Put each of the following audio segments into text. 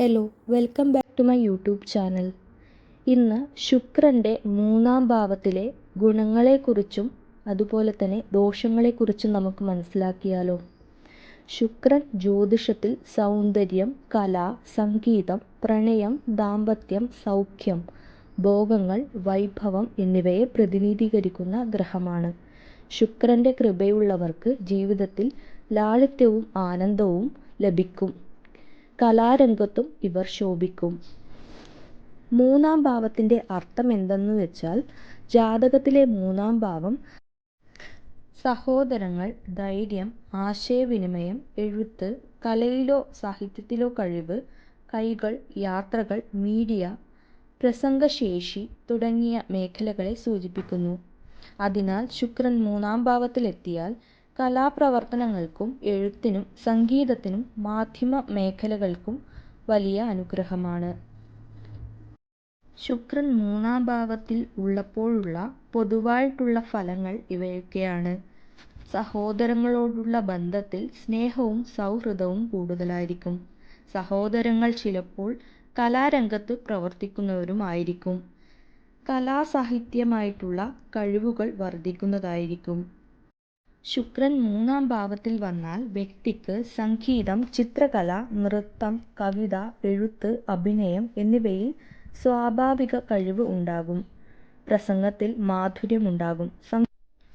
Hello welcome back to my YouTube channel ഇന്ന് ശുക്രന്റെ മൂന്നാം ഭാവത്തിലെ ഗുണങ്ങളെക്കുറിച്ചും അതുപോലെ തന്നെ ദോഷങ്ങളെക്കുറിച്ചും നമുക്ക് മനസ്സിലാക്കിയാലോ? ശുക്രൻ ജ്യോതിഷത്തിൽ സൗന്ദര്യം കല സംഗീതം പ്രണയം ദാമ്പത്യം സൗഖ്യം ഭോഗങ്ങൾ വൈഭവം എന്നിവയെ പ്രതിനിധീകരിക്കുന്ന ഗ്രഹമാണ്. ശുക്രന്റെ കൃപയുള്ളവർക്ക് ജീവിതത്തിൽ ലാളിത്യവും ആനന്ദവും ലഭിക്കും. കലാരംഗത്തും ഇവർ ശോഭിക്കും. മൂന്നാം ഭാവത്തിന്റെ അർത്ഥം എന്തെന്ന് വെച്ചാൽ ജാതകത്തിലെ മൂന്നാം ഭാവം സഹോദരങ്ങൾ ധൈര്യം ആശയവിനിമയം എഴുത്ത് കലയിലോ സാഹിത്യത്തിലോ കഴിവ് കൈകൾ യാത്രകൾ മീഡിയ പ്രസംഗശേഷി തുടങ്ങിയ മേഖലകളെ സൂചിപ്പിക്കുന്നു. അതിനാൽ ശുക്രൻ മൂന്നാം ഭാവത്തിലെത്തിയാൽ കലാപ്രവർത്തനങ്ങൾക്കും എഴുത്തിനും സംഗീതത്തിനും മാധ്യമ മേഖലകൾക്കും വലിയ അനുഗ്രഹമാണ്. ശുക്രൻ മൂന്നാം ഭാവത്തിൽ ഉള്ളപ്പോഴുള്ള പൊതുവായിട്ടുള്ള ഫലങ്ങൾ ഇവയൊക്കെയാണ്. സഹോദരങ്ങളോടുള്ള ബന്ധത്തിൽ സ്നേഹവും സൗഹൃദവും കൂടുതലായിരിക്കും. സഹോദരങ്ങൾ ചിലപ്പോൾ കലാരംഗത്ത് പ്രവർത്തിക്കുന്നവരുമായിരിക്കും കലാസാഹിത്യമായിട്ടുള്ള കഴിവുകൾ വർദ്ധിക്കുന്നതായിരിക്കും. ശുക്രൻ മൂന്നാം ഭാവത്തിൽ വന്നാൽ വ്യക്തിക്ക് സംഗീതം ചിത്രകല നൃത്തം കവിത എഴുത്ത് അഭിനയം എന്നിവയിൽ സ്വാഭാവിക കഴിവ് ഉണ്ടാകും. പ്രസംഗത്തിൽ മാധുര്യമുണ്ടാകും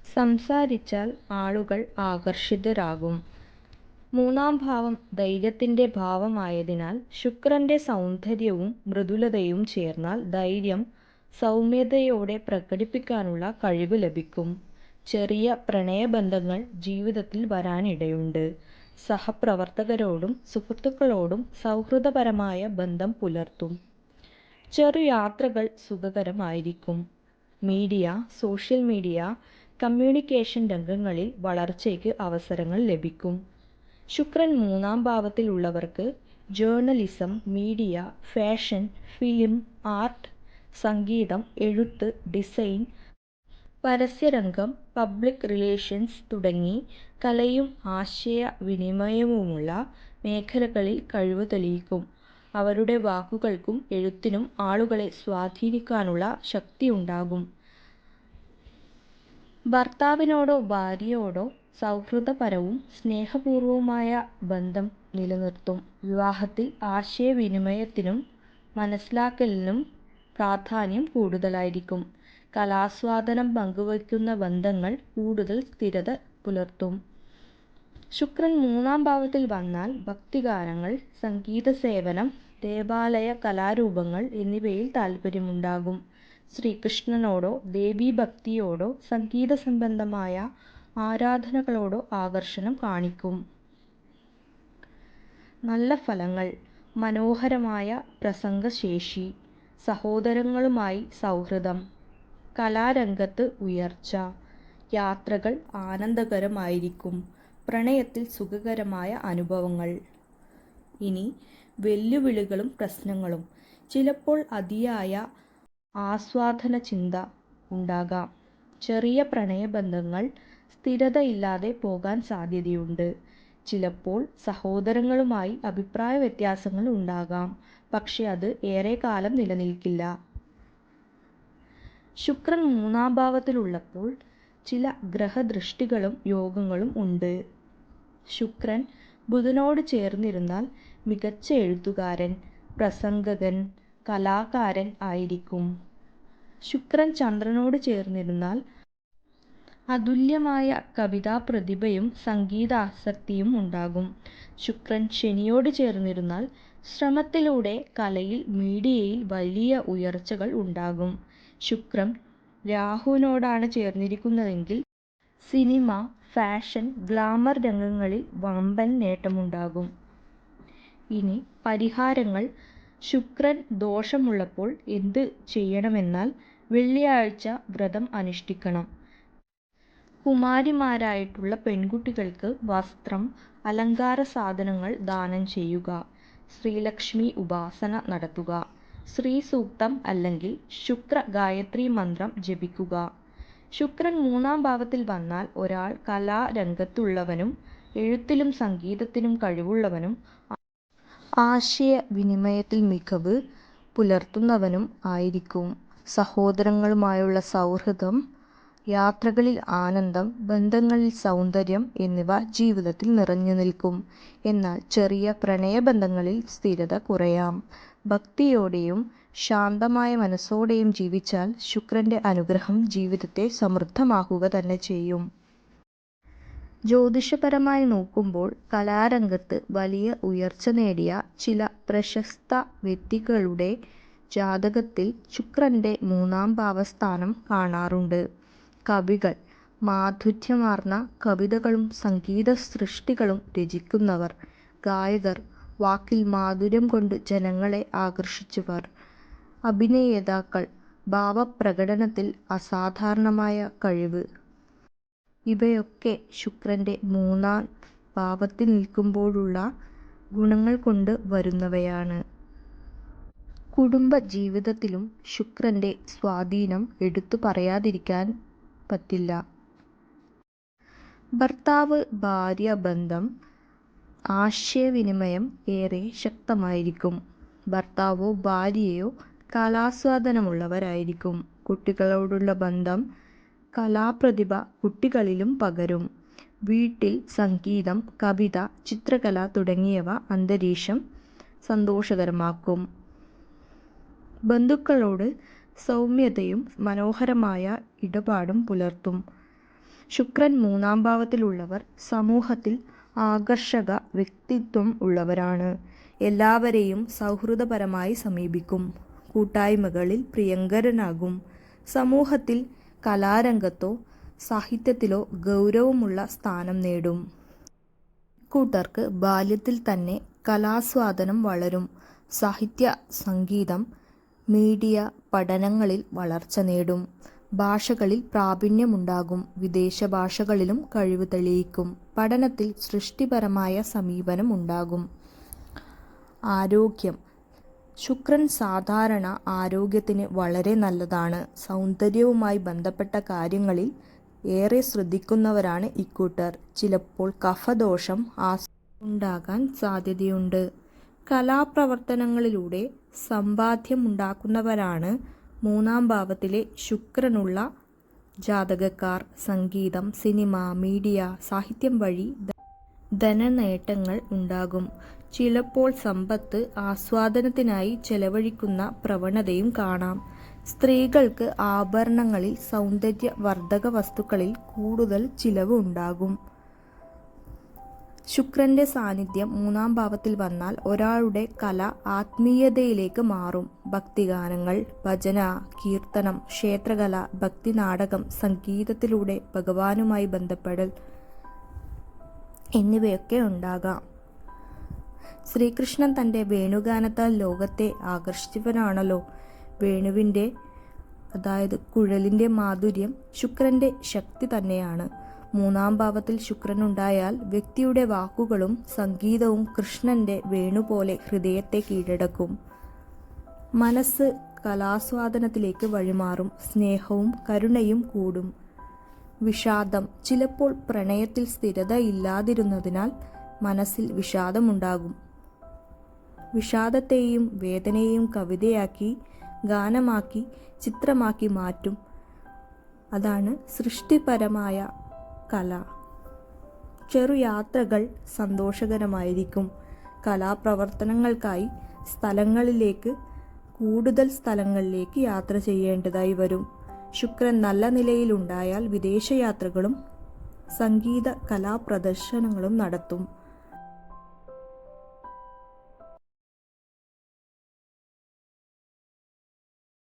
സംസാരിച്ചാൽ ആളുകൾ ആകർഷിതരാകും. മൂന്നാം ഭാവം ധൈര്യത്തിന്റെ ഭാവമായതിനാൽ ശുക്രന്റെ സൗന്ദര്യവും മൃദുലതയും ചേർന്നാൽ ധൈര്യം സൗമ്യതയോടെ പ്രകടിപ്പിക്കാനുള്ള കഴിവ് ലഭിക്കും. ചെറിയ പ്രണയബന്ധങ്ങൾ ജീവിതത്തിൽ വരാനിടയുണ്ട്. സഹപ്രവർത്തകരോടും സുഹൃത്തുക്കളോടും സൗഹൃദപരമായ ബന്ധം പുലർത്തും. ചെറു യാത്രകൾ സുഖകരമായിരിക്കും. മീഡിയ സോഷ്യൽ മീഡിയ കമ്മ്യൂണിക്കേഷൻ രംഗങ്ങളിൽ വളർച്ചയ്ക്ക് അവസരങ്ങൾ ലഭിക്കും. ശുക്രൻ മൂന്നാം ഭാവത്തിലുള്ളവർക്ക് journalism media fashion film art സംഗീതം എഴുത്ത് ഡിസൈൻ പരസ്യരംഗം പബ്ലിക് റിലേഷൻസ് തുടങ്ങി കലയും ആശയവിനിമയവുമുള്ള മേഖലകളിൽ കഴിവ് തെളിയിക്കും. അവരുടെ വാക്കുകൾക്കും എഴുത്തിനും ആളുകളെ സ്വാധീനിക്കാനുള്ള ശക്തിയുണ്ടാകും. ഭർത്താവിനോടോ ഭാര്യയോടോ സൗഹൃദപരവും സ്നേഹപൂർവവുമായ ബന്ധം നിലനിർത്തും. വിവാഹത്തിൽ ആശയവിനിമയത്തിനും മനസ്സിലാക്കലിനും പ്രാധാന്യം കൂടുതലായിരിക്കും. കലാസ്വാദനം പങ്കുവയ്ക്കുന്ന ബന്ധങ്ങൾ കൂടുതൽ സ്ഥിരത പുലർത്തും. ശുക്രൻ മൂന്നാം ഭാവത്തിൽ വന്നാൽ ഭക്തിഗാനങ്ങൾ സംഗീത സേവനം ദേവാലയ കലാരൂപങ്ങൾ എന്നിവയിൽ താൽപ്പര്യമുണ്ടാകും ശ്രീകൃഷ്ണനോടോ ദേവീഭക്തിയോടോ സംഗീത സംബന്ധമായ ആരാധനകളോടോ ആകർഷണം കാണിക്കും. നല്ല ഫലങ്ങൾ മനോഹരമായ പ്രസംഗശേഷി സഹോദരങ്ങളുമായി സൗഹൃദം കലാരംഗത്ത് ഉയർച്ച. യാത്രകൾ ആനന്ദകരമായിരിക്കും. പ്രണയത്തിൽ സുഖകരമായ അനുഭവങ്ങൾ. ഇനി വെല്ലുവിളികളും പ്രശ്നങ്ങളും. ചിലപ്പോൾ അതിയായ ആസ്വാദന ചിന്ത ഉണ്ടാകാം. ചെറിയ പ്രണയബന്ധങ്ങൾ സ്ഥിരതയില്ലാതെ പോകാൻ സാധ്യതയുണ്ട്. ചിലപ്പോൾ സഹോദരങ്ങളുമായി അഭിപ്രായ വ്യത്യാസങ്ങൾ ഉണ്ടാകാം. പക്ഷെ അത് ഏറെക്കാലം നിലനിൽക്കില്ല. ശുക്രൻ മൂന്നാം ഭാവത്തിലുള്ളപ്പോൾ ചില ഗ്രഹദൃഷ്ടികളും യോഗങ്ങളും ഉണ്ട്. ശുക്രൻ ബുധനോട് ചേർന്നിരുന്നാൽ മികച്ച എഴുത്തുകാരൻ പ്രസംഗകൻ കലാകാരൻ ആയിരിക്കും. ശുക്രൻ ചന്ദ്രനോട് ചേർന്നിരുന്നാൽ അതുല്യമായ കവിതാപ്രതിഭയും സംഗീതാസക്തിയും ഉണ്ടാകും. ശുക്രൻ ശനിയോട് ചേർന്നിരുന്നാൽ ശ്രമത്തിലൂടെ കലയിൽ മീഡിയയിൽ വലിയ ഉയർച്ചകൾ ഉണ്ടാകും. ശുക്രൻ രാഹുവിനോടാണ് ചേർന്നിരിക്കുന്നതെങ്കിൽ സിനിമ ഫാഷൻ ഗ്ലാമർ രംഗങ്ങളിൽ വമ്പൻ നേട്ടമുണ്ടാകും. ഇനി പരിഹാരങ്ങൾ. ശുക്രൻ ദോഷമുള്ളപ്പോൾ എന്ത് ചെയ്യണമെന്നാൽ വെള്ളിയാഴ്ച വ്രതം അനുഷ്ഠിക്കണം. കുമാരിമാരായിട്ടുള്ള പെൺകുട്ടികൾക്ക് വസ്ത്രം അലങ്കാര സാധനങ്ങൾ ദാനം ചെയ്യുക. ശ്രീലക്ഷ്മി ഉപാസന നടത്തുക. ശ്രീസൂക്തം അല്ലെങ്കിൽ ശുക്ര ഗായത്രി മന്ത്രം ജപിക്കുക ശുക്രൻ മൂന്നാം ഭാവത്തിൽ വന്നാൽ ഒരാൾ കലാരംഗത്തുള്ളവനും എഴുത്തിലും സംഗീതത്തിലും കഴിവുള്ളവനും ആശയവിനിമയത്തിൽ മികവ് പുലർത്തുന്നവനും ആയിരിക്കും. സഹോദരങ്ങളുമായുള്ള സൗഹൃദം, യാത്രകളിൽ ആനന്ദം, ബന്ധങ്ങളിൽ സൗന്ദര്യം എന്നിവ ജീവിതത്തിൽ നിറഞ്ഞുനിൽക്കും. എന്നാൽ ചെറിയ പ്രണയബന്ധങ്ങളിൽ സ്ഥിരത കുറയാം. ഭക്തിയോടെയും ശാന്തമായ മനസ്സോടെയും ജീവിച്ചാൽ ശുക്രന്റെ അനുഗ്രഹം ജീവിതത്തെ സമൃദ്ധമാക്കുക തന്നെ ചെയ്യും. ജ്യോതിഷപരമായി നോക്കുമ്പോൾ കലാരംഗത്ത് വലിയ ഉയർച്ച നേടിയ ചില പ്രശസ്ത വ്യക്തികളുടെ ജാതകത്തിൽ ശുക്രന്റെ മൂന്നാം ഭാവസ്ഥാനം കാണാറുണ്ട്. കവികൾ, മാധുര്യമാർന്ന കവിതകളും സംഗീതസൃഷ്ടികളും രചിക്കുന്നവർ. ഗായകർ, വാക്കിൽ മാധുര്യം കൊണ്ട് ജനങ്ങളെ ആകർഷിച്ചവർ. അഭിനേതാക്കൾ, ഭാവപ്രകടനത്തിൽ അസാധാരണമായ കഴിവ്. ഇവയൊക്കെ ശുക്രന്റെ മൂന്നാം ഭാവത്തിൽ നിൽക്കുമ്പോഴുള്ള ഗുണങ്ങൾ കൊണ്ട് വരുന്നവയാണ്. കുടുംബ ജീവിതത്തിലും ശുക്രന്റെ സ്വാധീനം എടുത്തു പറയാതിരിക്കാൻ പറ്റില്ല. ഭർത്താവ്-ഭാര്യ ബന്ധം, ആശയവിനിമയം ഏറെ ശക്തമായിരിക്കും. ഭർത്താവോ ഭാര്യയോ കലാസ്വാദനമുള്ളവരായിരിക്കും. കുട്ടികളോടുള്ള ബന്ധം, കലാപ്രതിഭ കുട്ടികളിലും പകരും. വീട്ടിൽ സംഗീതം, കവിത, ചിത്രകല തുടങ്ങിയവ അന്തരീക്ഷം സന്തോഷകരമാക്കും. ബന്ധുക്കളോട് സൗമ്യതയും മനോഹരമായ ഇടപാടും പുലർത്തും. ശുക്രൻ മൂന്നാം ഭാവത്തിലുള്ളവർ സമൂഹത്തിൽ ആകർഷക വ്യക്തിത്വം ഉള്ളവരാണ്. എല്ലാവരെയും സൗഹൃദപരമായി സമീപിക്കും. കൂട്ടായ്മകളിൽ പ്രിയങ്കരനാകും. സമൂഹത്തിൽ കലാരംഗത്തോ സാഹിത്യത്തിലോ ഗൗരവമുള്ള സ്ഥാനം നേടും. ഇക്കൂട്ടർക്ക് ബാല്യത്തിൽ തന്നെ കലാസ്വാദനം വളരും. സാഹിത്യ, സംഗീതം, മീഡിയ പഠനങ്ങളിൽ വളർച്ച നേടും. ഭാഷകളിൽ പ്രാവീണ്യമുണ്ടാകും. വിദേശ ഭാഷകളിലും കഴിവ് തെളിയിക്കും. പഠനത്തിൽ സൃഷ്ടിപരമായ സമീപനം ഉണ്ടാകും. ആരോഗ്യം ശുക്രൻ സാധാരണ ആരോഗ്യത്തിന് വളരെ നല്ലതാണ്. സൗന്ദര്യവുമായി ബന്ധപ്പെട്ട കാര്യങ്ങളിൽ ഏറെ ശ്രദ്ധിക്കുന്നവരാണ് ഇക്കൂട്ടർ. ചിലപ്പോൾ കഫദോഷം, ആസ്തമ ഉണ്ടാകാൻ സാധ്യതയുണ്ട്. കലാപ്രവർത്തനങ്ങളിലൂടെ സമ്പാദ്യമുണ്ടാക്കുന്നവരാണ് മൂന്നാം ഭാവത്തിലെ ശുക്രനുള്ള ജാതകക്കാർ. സംഗീതം, സിനിമ, മീഡിയ, സാഹിത്യം വഴി ധനനേട്ടങ്ങൾ ഉണ്ടാകും. ചിലപ്പോൾ സമ്പത്ത് ആസ്വാദനത്തിനായി ചെലവഴിക്കുന്ന പ്രവണതയും കാണാം. സ്ത്രീകൾക്ക് ആഭരണങ്ങളിൽ, സൗന്ദര്യവർദ്ധക വസ്തുക്കളിൽ കൂടുതൽ ചിലവ് ഉണ്ടാകും. ശുക്രന്റെ സാന്നിധ്യം മൂന്നാം ഭാവത്തിൽ വന്നാൽ ഒരാളുടെ കല ആത്മീയതയിലേക്ക് മാറും. ഭക്തിഗാനങ്ങൾ, ഭജന, കീർത്തനം, ക്ഷേത്രകല, ഭക്തി നാടകം സംഗീതത്തിലൂടെ ഭഗവാനുമായി ബന്ധപ്പെടൽ എന്നിവയൊക്കെ ഉണ്ടാകാം. ശ്രീകൃഷ്ണൻ തന്റെ വേണുഗാനത്താൽ ലോകത്തെ ആകർഷിച്ചവനാണല്ലോ. വേണുവിന്റെ അതായത് കുഴലിന്റെ മാധുര്യം ശുക്രന്റെ ശക്തി തന്നെയാണ്. മൂന്നാം ഭാവത്തിൽ ശുക്രൻ ഉണ്ടായാൽ വ്യക്തിയുടെ വാക്കുകളും സംഗീതവും കൃഷ്ണന്റെ വേണുപോലെ ഹൃദയത്തെ കീഴടക്കും. മനസ്സ് കലാസ്വാദനത്തിലേക്ക് വഴിമാറും. സ്നേഹവും കരുണയും കൂടും. വിഷാദം ചിലപ്പോൾ പ്രണയത്തിൽ സ്ഥിരത ഇല്ലാതിരുന്നതിനാൽ മനസ്സിൽ വിഷാദമുണ്ടാകും. വിഷാദത്തെയും വേദനയെയും കവിതയാക്കി, ഗാനമാക്കി, ചിത്രമാക്കി മാറ്റും. അതാണ് സൃഷ്ടിപരമായ കല. ചെറു യാത്രകൾ സന്തോഷകരമായിരിക്കും. കലാപ്രവർത്തനങ്ങൾക്കായി സ്ഥലങ്ങളിലേക്ക് കൂടുതൽ സ്ഥലങ്ങളിലേക്ക് യാത്ര ചെയ്യേണ്ടതായി വരും. ശുക്രൻ നല്ല നിലയിലുണ്ടായാൽ വിദേശയാത്രകളും സംഗീത കലാപ്രദർശനങ്ങളും നടത്തും.